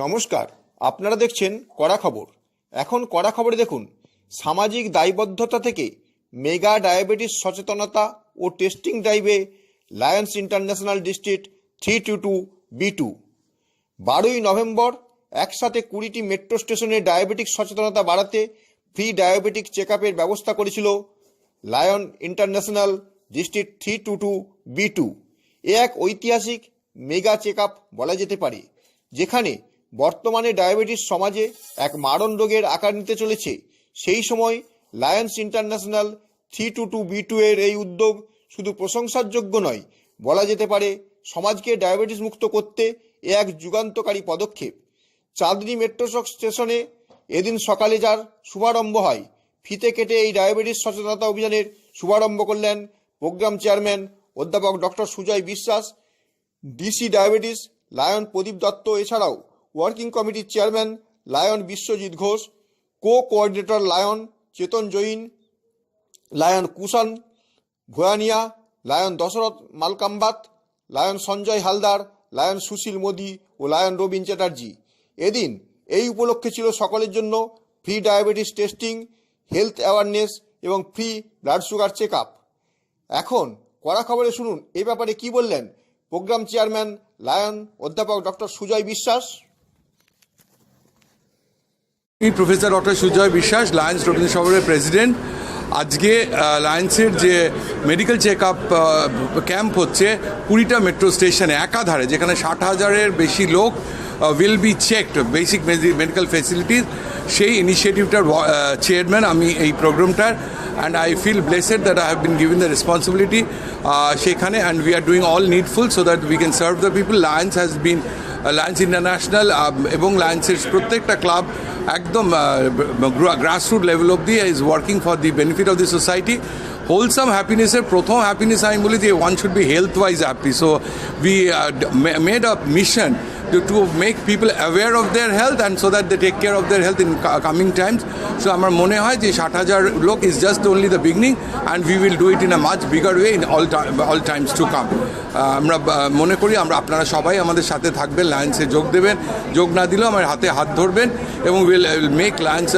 নমস্কার, আপনারা দেখছেন কড়া খবর। এখন কড়া খবরে দেখুন, সামাজিক দায়বদ্ধতা থেকে মেগা ডায়াবেটিস সচেতনতা ও টেস্টিং ড্রাইভে Lions International district three two two B two. বারোই নভেম্বর একসাথে কুড়িটি মেট্রো স্টেশনে ডায়াবেটিক সচেতনতা বাড়াতে ফ্রি ডায়াবেটিক চেক ব্যবস্থা করেছিল lion international district three two two B two. এ এক ঐতিহাসিক মেগা চেক বলা যেতে পারে, যেখানে বর্তমানে ডায়াবেটিস সমাজে এক মারণ রোগের আকার নিতে চলেছে। সেই সময় Lions International three two two B two এর এই উদ্যোগ শুধু প্রশংসার যোগ্য নয়, বলা যেতে পারে সমাজকে ডায়াবেটিস মুক্ত করতে এ এক যুগান্তকারী পদক্ষেপ। চাঁদনি মেট্রো স্টেশনে এদিন সকালে যার শুভারম্ভ হয়, ফিতে কেটে এই ডায়াবেটিস সচেতনতা অভিযানের শুভারম্ভ করলেন প্রোগ্রাম চেয়ারম্যান অধ্যাপক doctor Sujay Biswas, DC diabetes, lion Pradip Dutta এছাড়াও। ওয়ার্কিং কমিটির chairman lion Biswajit Ghosh co coordinator lion Chetan Jain, lion Kushan Bhuwania, lion Dasharath Malkambat, lion Sanjay Haldar, lion Sushil Modi ও lion Rabin Chatterjee. এদিন এই উপলক্ষে ছিল সকলের জন্য free diabetes testing, health awareness এবং free blood sugar check up এখন কড়া খবরে শুনুন, এ ব্যাপারে কি বললেন প্রোগ্রাম চেয়ারম্যান লায়ন অধ্যাপক doctor Sujoy Biswas. Professor doctor Sujoy বিশ্বাস, লায়ন্স রবীন্দ্র সভার প্রেসিডেন্ট। আজকে লায়ন্সের যে মেডিকেল চেক আপ ক্যাম্প হচ্ছে কুড়িটা মেট্রো স্টেশনে একাধারে, যেখানে ষাট হাজারের বেশি লোক will be checked basic medical facilities সেই ইনিশিয়েটিভটার চেয়ারম্যান আমি এই প্রোগ্রামটার and I feel blessed that I have been given the responsibility সেখানে। And we are doing all needful so that we can serve the people Lions has been Lions International এবং লায়ন্সের প্রত্যেকটা club একদম grassroot level of the is working for the benefit of the society wholesome হ্যাপিনেসের প্রথম happiness আমি বলি যে one should be health wise happy so we made a mission to, to make people aware of their health and so that they take care of their health in coming times. So আমার মনে হয় যে ষাট হাজার লোক only the beginning and we will do it in a much bigger way in all, time, all times to come. আহ, আমরা মনে করি আমরা আপনারা সবাই আমাদের সাথে থাকবেন লায়েন্সে যোগ দেবেন যোগ না দিলেও আমার হাতে হাত ধরবেন এবং উইল মেক লায়েন্স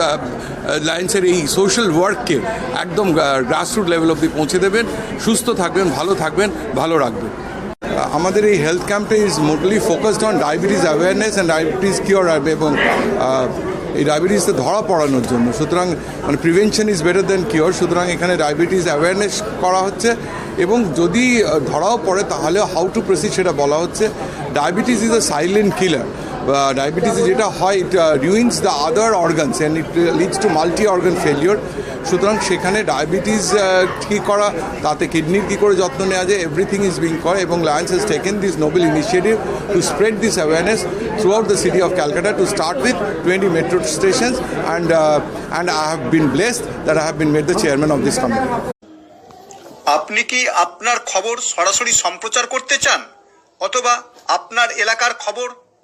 লায়েন্সের এই সোশ্যাল ওয়ার্ককে একদম গ্রাসরুট লেভেল অবধি পৌঁছে দেবেন সুস্থ থাকবেন ভালো থাকবেন ভালো রাখবেন আমাদের এই হেলথ ক্যাম্পে is mostly focused on diabetes awareness and diabetes cure এবং এই ডায়াবেটিসটা ধরা পড়ানোর জন্য। সুতরাং মানে prevention is better than cure সুতরাং এখানে ডায়াবেটিস অ্যাওয়ারনেস করা হচ্ছে এবং যদি ধরাও পড়ে তাহলে হাউ টু প্রসিড সেটা বলা হচ্ছে। Diabetes is a silent killer ডায়াবেটিসে যেটা হয় it ruins the other organs and it leads to multi organ failure সুতরাং সেখানে ডায়াবেটিস ঠিক করা, তাতে কিডনির কী করে যত্ন নেওয়া যায় এভরিথিং ইজ বিং করা এবং Lions has taken this noble initiative to spread this awareness throughout the city of Calcutta to start with twenty metro stations and and I have been blessed that I have been made the chairman of this committee আপনি কি আপনার খবর সরাসরি সম্প্রচার করতে চান? অথবা আপনার এলাকার খবর